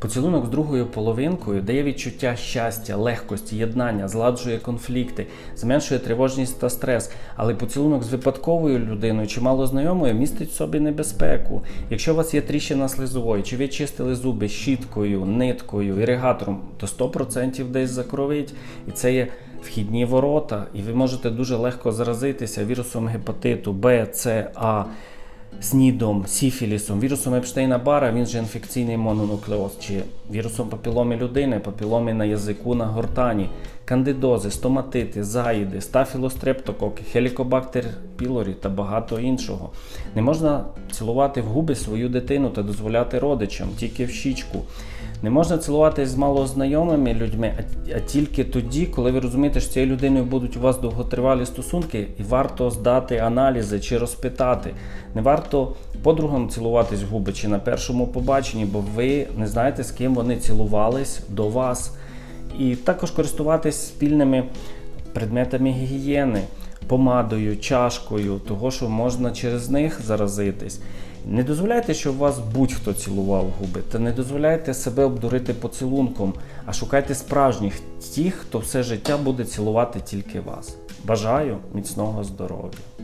Поцілунок з другою половинкою дає відчуття щастя, легкості, єднання, зладжує конфлікти, зменшує тривожність та стрес. Але поцілунок з випадковою людиною чи малознайомою містить в собі небезпеку. Якщо у вас є тріщина слизової, чи ви чистили зуби щіткою, ниткою, іригатором, то 100% десь закровить. І це є вхідні ворота, і ви можете дуже легко заразитися вірусом гепатиту Б, С, А снідом, сіфілісом, вірусом Епштейна Бара, він же інфекційний мононуклеоз, чи вірусом папіломи людини, папіломи на язику, на гортані, кандидози, стоматити, заїди, стафілострептококи, хелікобактер пілорі та багато іншого. Не можна цілувати в губи свою дитину та дозволяти родичам, тільки в щічку. Не можна цілуватись з малознайомими людьми, а, тільки тоді, коли ви розумієте, що цією людиною будуть у вас довготривалі стосунки, і варто здати аналізи чи розпитати. Не варто подругам цілуватись губи чи на першому побаченні, бо ви не знаєте, з ким вони цілувались до вас. І також користуватись спільними предметами гігієни, помадою, чашкою, того, що можна через них заразитись. Не дозволяйте, щоб вас будь-хто цілував губи, та не дозволяйте себе обдурити поцілунком, а шукайте справжніх тих, хто все життя буде цілувати тільки вас. Бажаю міцного здоров'я!